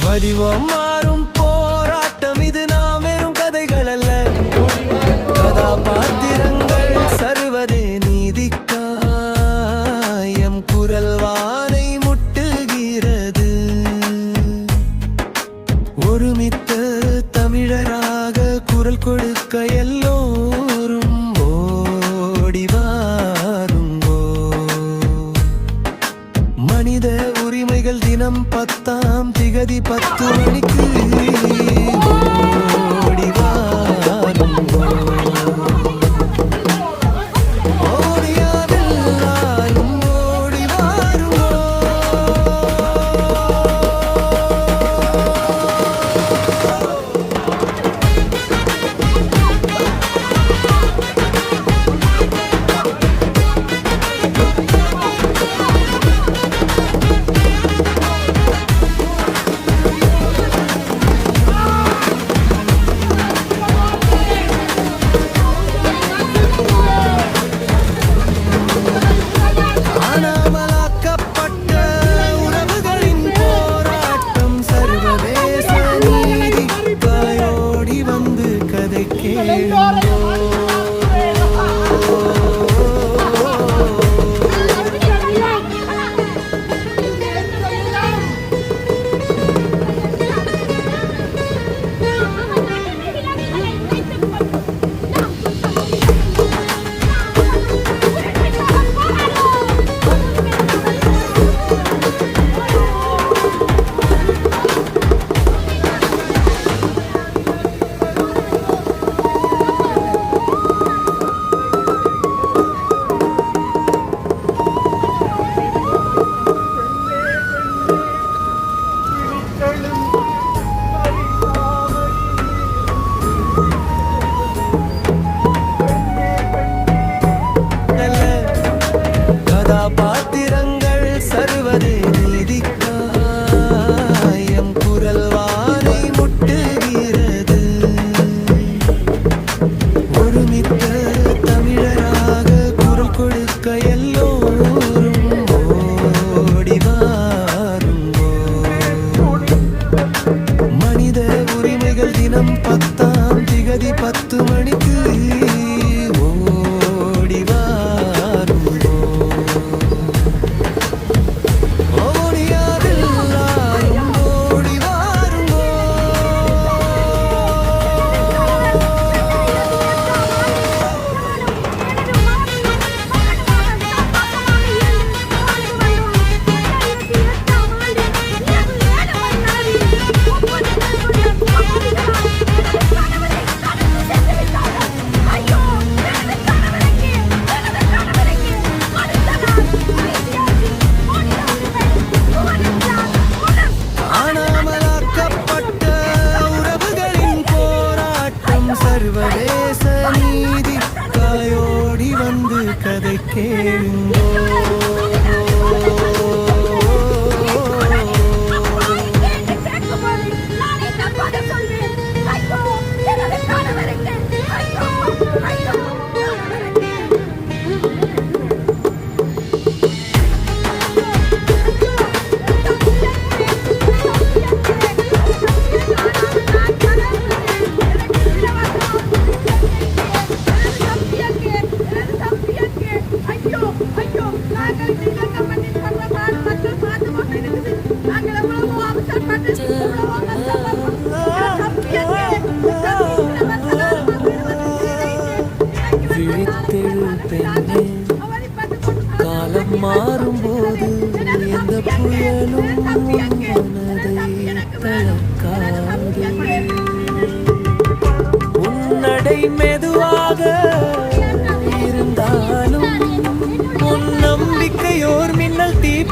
வடிவம் மாறும் போராட்டம். இது நாம் வெறும் கதைகள் அல்ல. கதாபாத்திரங்கள் சர்வதே நீதிக்காயம். குரல் வானை முட்டுகிறது. ஒருமித்த தமிழராக குரல் கொடுக்க எல்லோரும் ஓடிவாருங்கோ. மனித உரிமைகள் தினம் பத்தாம் திகதி பத்து மணிக்கு. Sì.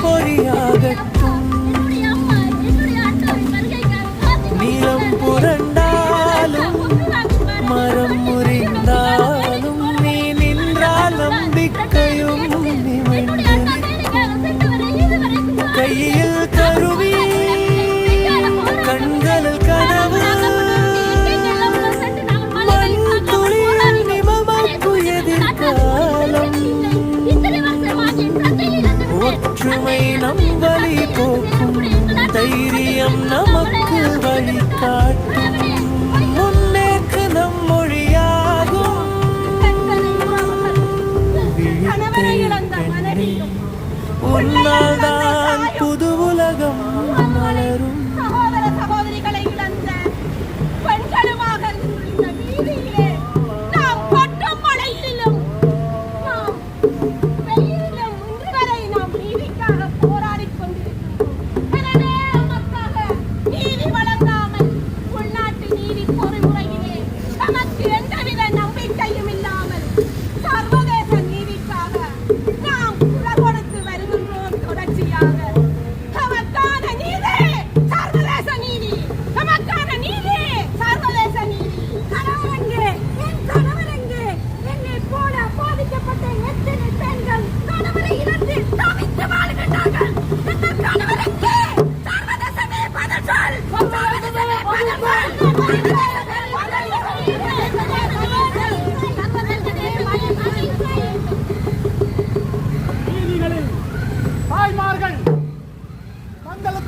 பொறியாகட்டும்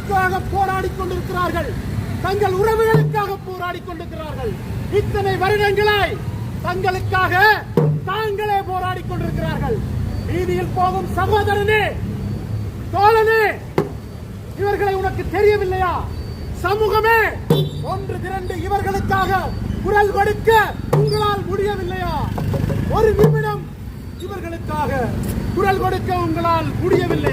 உயிர்களுக்காக போராடி கொண்டிருக்கிறார்கள். தங்கள் உறவுகளுக்காக போராடி கொண்டிருக்கிறார்கள். இத்தனை வருடங்களாய் தங்களுக்காக தாங்களே போராடி கொண்டிருக்கிறார்கள். வீதியில் போகும் சகோதரனே தோழனே இவர்களை உனக்கு தெரியவில்லையா? சமூகமே ஒன்று திரண்டு இவர்களுக்காக குரல் கொடுக்க உங்களால் முடியவில்லையா? ஒரு நிமிடம் இவர்களுக்காக குரல் கொடுக்க உங்களால் முடியவில்லை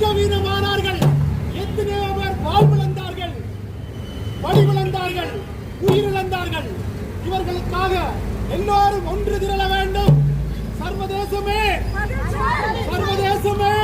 எங்க வீரமானார்கள் எத்தனையோ பேர் வாழ்விழந்தார்கள் வழிவிழந்தார்கள் உயிரிழந்தார்கள். இவர்களுக்காக எல்லோரும் ஒன்று திரள வேண்டும். சர்வதேசமே. சர்வதேசமே.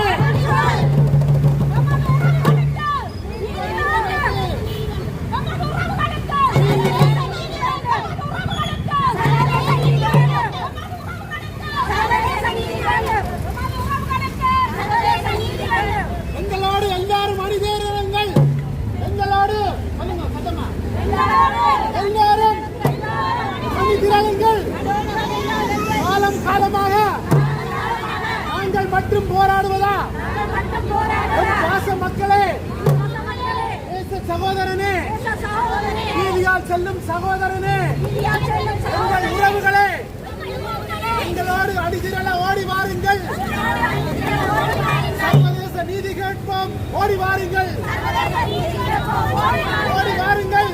சகோதரனே. நீதியால் செல்லும் சகோதரனே. உங்கள் உறவுகளே. எங்களோடு அடிதிரள ஓடி வாருங்கள். சர்வதேச நீதி கேட்போம். ஓடி வாருங்கள். ஓடி வாருங்கள்.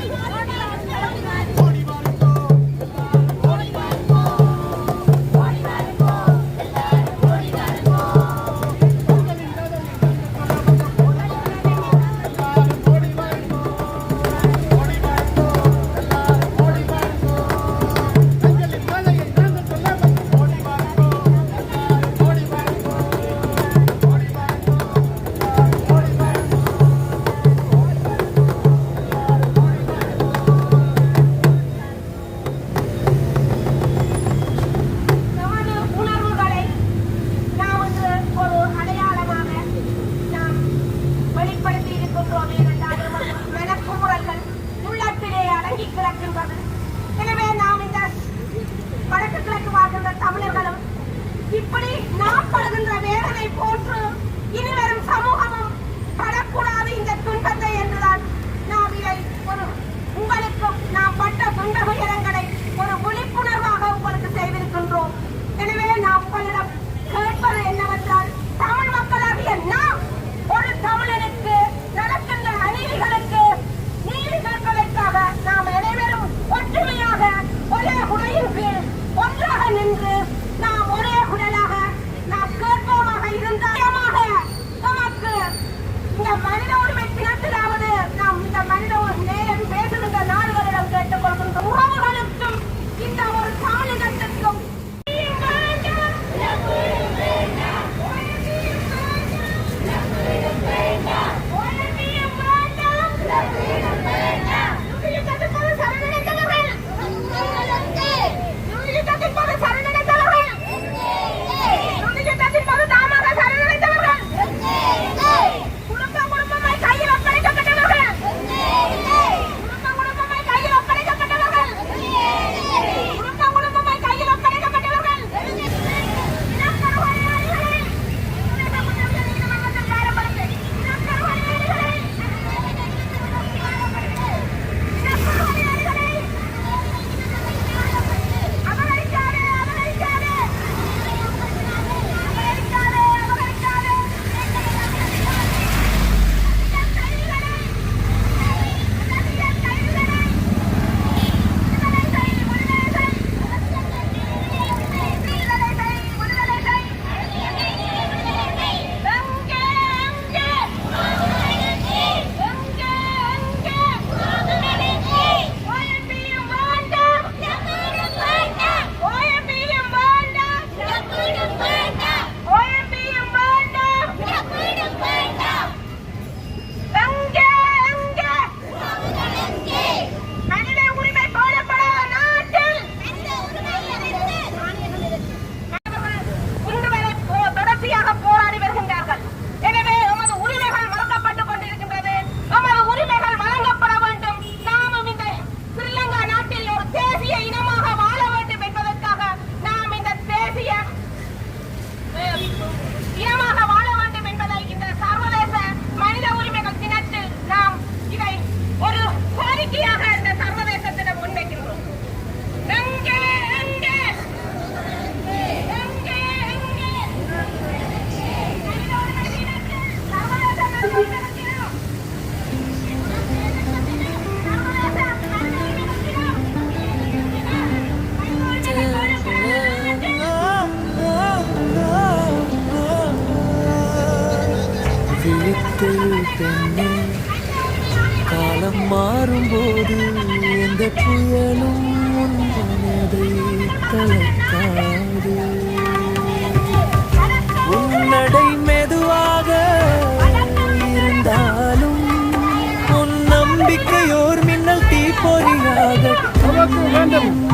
தீப்பொறியாக நமக்கு